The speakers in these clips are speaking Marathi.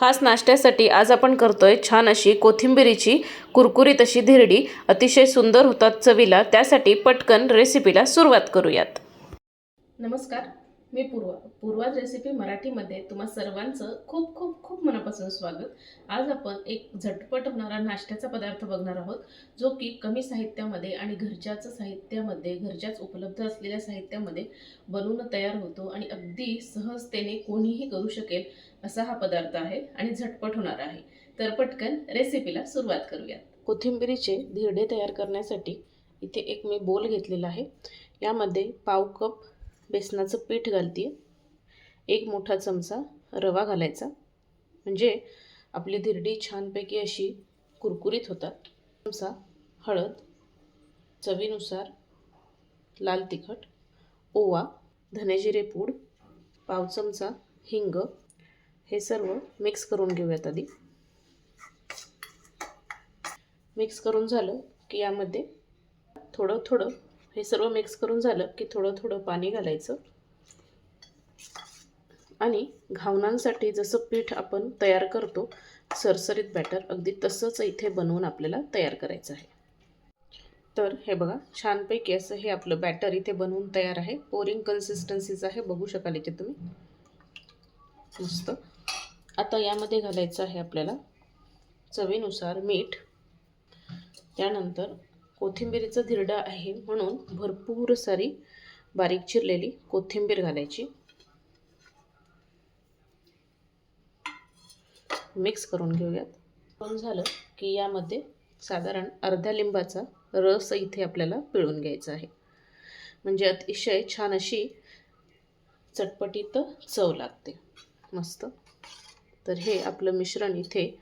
खास नाश्त्यासाठी आज आपण करतोय छान अशी कोथिंबिरीची कुरकुरीत अशी धिरडी. अतिशय सुंदर होतात चवीला. त्यासाठी पटकन रेसिपीला सुरुवात करूयात. नमस्कार. मी पूर्वा पूर्वाज रेसिपी मराठीमध्ये तुम्हा सर्वांचं खूप खूप खूप मनापासून स्वागत. आज आपण एक झटपट होणारा नाश्त्याचा पदार्थ बघणार आहोत जो की कमी साहित्यामध्ये आणि घरच्याच साहित्यामध्ये घरच्याच उपलब्ध असलेल्या साहित्यामध्ये बनवून तयार होतो आणि अगदी सहजतेने कोणीही करू शकेल असा हा पदार्थ आहे आणि झटपट होणार आहे. तर पटकन रेसिपीला सुरुवात करूयात. कोथिंबिरीचे धिरडे तयार करण्यासाठी इथे एक मी बोल घेतलेला आहे. यामध्ये पाव कप बेसनाचं पीठ घालते एक मोठा चमचा रवा घालायचा. म्हणजे आपली धिरडी छानपैकी अशी कुरकुरीत होतात. चमचा हळद चवीनुसार लाल तिखट ओवा धनेजिरे पूड पाव चमचा हिंग हे सर्व मिक्स करून घेऊयात आधी. मिक्स करून झालं की यामध्ये थोडं थोडं हे सर्व मिक्स करून झालं की थोडं थोडं पाणी घालायचं. आणि घावणांसाठी जसं पीठ आपण तयार करतो सरसरीत बॅटर अगदी तसंच इथे बनवून आपल्याला तयार करायचं आहे. तर हे बघा छानपैकी असं हे आपलं बॅटर इथे बनवून तयार आहे. पोरिंग कन्सिस्टन्सीचं आहे बघू शकाल इथे तुम्ही. मस्त. आता यामध्ये घालायचं आहे आपल्याला चवीनुसार मीठ. त्यानंतर कोथिंबीरीचं धिरडा आहे म्हणून भरपूर सारी बारीक चिरलेली कोथिंबीर घालायची. मिक्स करून घेऊयात. करून झालं की यामध्ये साधारण अर्ध्या लिंबाचा रस इथे आपल्याला पिळून घ्यायचा आहे. म्हणजे अतिशय छान अशी चटपटीत चव लागते. मस्त. तर हे आपलं मिश्रण इथे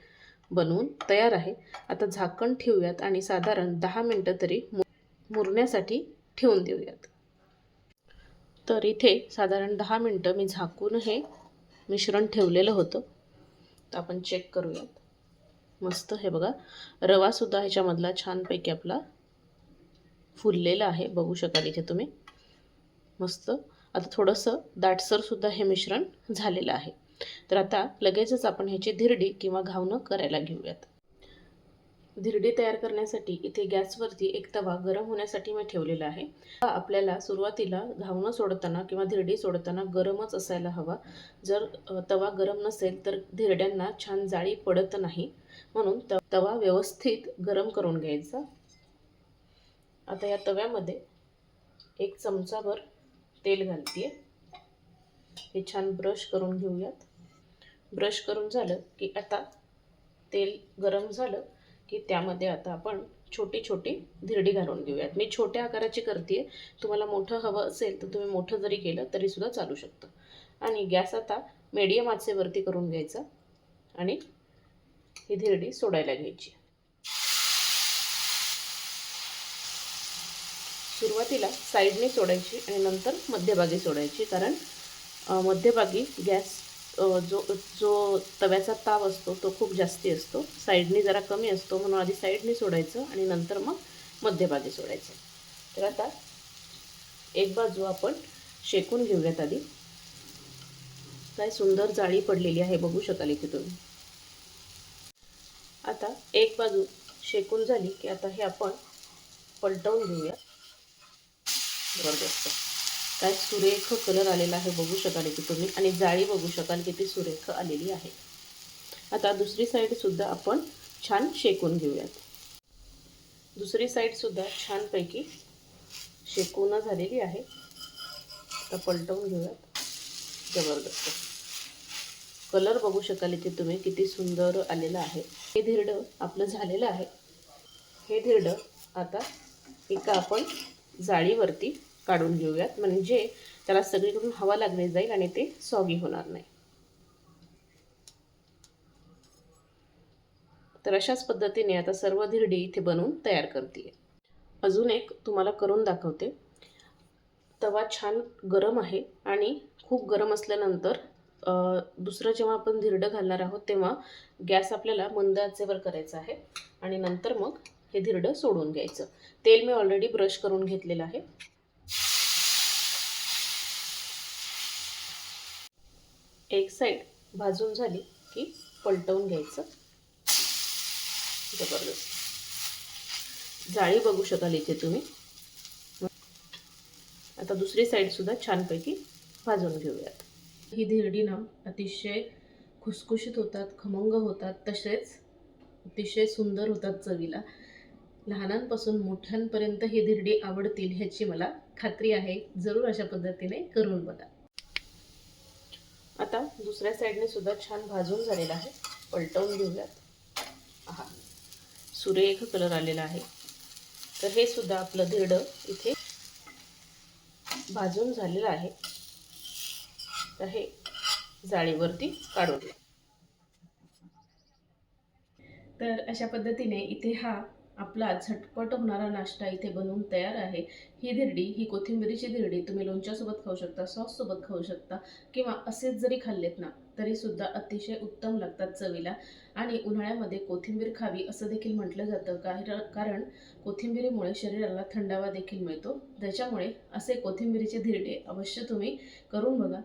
बनवून तयार आहे. आता झाकण ठेवूयात आणि साधारण दहा मिनटं तरी मु मुरण्यासाठी ठेवून देऊयात. तर इथे साधारण दहा मिनटं मी झाकून हे मिश्रण ठेवलेलं होतं. तर आपण चेक करूयात. मस्त हे बघा. रवासुद्धा ह्याच्यामधला छानपैकी आपला फुललेला आहे. बघू शकाल इथे तुम्ही. मस्त. आता थोडंसं दाटसरसुद्धा हे मिश्रण झालेलं आहे. तर आता लगेचच आपण ह्याची धिरडी किंवा घावणं करायला घेऊयात. धिरडी तयार करण्यासाठी इथे गॅसवरती एक तवा गरम होण्यासाठी मी ठेवलेला आहे. आपल्याला सुरुवातीला घावणं सोडताना किंवा धिरडी सोडताना गरमच असायला हवा. जर तवा गरम नसेल तर धिरड्यांना छान जाळी पडत नाही. म्हणून त तवा व्यवस्थित गरम करून घ्यायचा. आता या तव्यामध्ये एक चमचाभर तेल घालते हे छान ब्रश करून घेऊयात. ब्रश करून झालं की आता तेल गरम झालं की त्यामध्ये आता आपण छोटी छोटी धिरडी घालून घेऊयात. मी छोट्या आकाराची करते तुम्हाला मोठं हवं असेल तर तुम्ही मोठं जरी केलं तरीसुद्धा चालू शकतं. आणि गॅस आता मीडियम आचेवरती करून घ्यायचा आणि ही धिरडी सोडायला घ्यायची. सुरुवातीला साईडने सोडायची आणि नंतर मध्यभागी सोडायची कारण मध्यभागी गॅस जो जो तव्याचा ताव असतो तो खूप जास्ती असतो. साईडनी जरा कमी असतो म्हणून आधी साईडने सोडायचं आणि नंतर मग मध्यभागी सोडायचं. तर आता एक बाजू आपण शेकून घेऊयात आधी. काय सुंदर जाळी पडलेली आहे बघू शकाल इथे तुम्ही. आता एक बाजू शेकून झाली की आता हे आपण पलटवून घेऊया. जबरदस्त. काय सुरेख कलर आलेला आहे बघू शकाल की तुम्ही. आणि जाळी बघू शकाल किती सुरेख आलेली आहे. आता दुसरी साईडसुद्धा आपण छान शेकून घेऊयात. दुसरी साईडसुद्धा छानपैकी शेकून झालेली आहे. आता पलटवून घेऊयात. जबरदस्त. कलर बघू शकाल इथे तुम्ही किती सुंदर आलेलं आहे. हे धिरडं आपलं झालेलं आहे. हे धिरडं आता एका आपण जाळीवरती काढून घेऊयात. म्हणजे त्याला सगळीकडून हवा लागली जाईल आणि ते सॉगी होणार नाही. तर अशाच पद्धतीने आता सर्व धिरडी इथे बनवून तयार करते अजून एक तुम्हाला करून दाखवते. तवा छान गरम आहे आणि खूप गरम असल्यानंतर दुसरं जेव्हा आपण धिरडं घालणार आहोत तेव्हा गॅस आपल्याला मंद आचेवर करायचा आहे आणि नंतर मग हे धिरडं सोडून घ्यायचं. तेल मी ऑलरेडी ब्रश करून घेतलेलं आहे. एक साईड भाजून झाली की पलटवून घ्यायचं. जबरदस्त. जाळी बघू शकाल इथे तुम्ही. आता दुसरी साईडसुद्धा छानपैकी भाजून घेऊयात. ही धिरडी ना अतिशय खुसखुशीत होतात खमंग होतात तसेच अतिशय सुंदर होतात चवीला. लहानांपासून मोठ्यांपर्यंत ही धिरडी आवडतील ह्याची मला खात्री आहे. जरूर अशा पद्धतीने करून बघा. आता दुसऱ्या साईडने सुद्धा छान भाजून झालेला आहे. पलटवून घेऊयात. हा सुरेख कलर आलेला आहे. तर हे सुद्धा आपलं धिरडं इथे भाजून झालेलं आहे. तर हे जाळीवरती काढून तर अशा पद्धतीने इथे हा आपला झटपट होणारा नाश्ता इथे बनवून तयार आहे. ही धिरडी ही कोथिंबिरीची धिरडी तुम्ही लोणच्यासोबत खाऊ शकता सॉससोबत खाऊ शकता किंवा असेच जरी खाल्लेत ना तरीसुद्धा अतिशय उत्तम लागतात चवीला. आणि उन्हाळ्यामध्ये कोथिंबीर खावी असं देखील म्हटलं जातं कारण कोथिंबिरीमुळे शरीराला थंडावा देखील मिळतो. त्याच्यामुळे असे कोथिंबिरीचे धिरडे अवश्य तुम्ही करून बघा.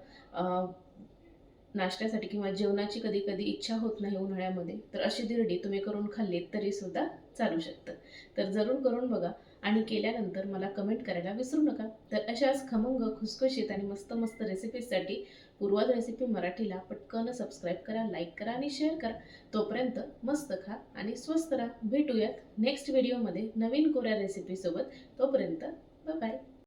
नाश्त्यासाठी किंवा जेवणाची कधी कधी इच्छा होत नाही उन्हाळ्यामध्ये तर अशी धिरडी तुम्ही करून खाल्लीत तरीसुद्धा चालू शकतं. तर जरूर करून बघा आणि केल्यानंतर मला कमेंट करायला विसरू नका. तर अशाच खमंग खुसखुशीत आणि मस्त मस्त रेसिपीजसाठी पूर्वाज रेसिपी मराठीला पटकन सबस्क्राईब करा लाईक करा आणि शेअर करा. तोपर्यंत मस्त खा आणि स्वस्त राहा. भेटूयात नेक्स्ट व्हिडिओमध्ये नवीन कोऱ्या रेसिपीसोबत तोपर्यंत बाय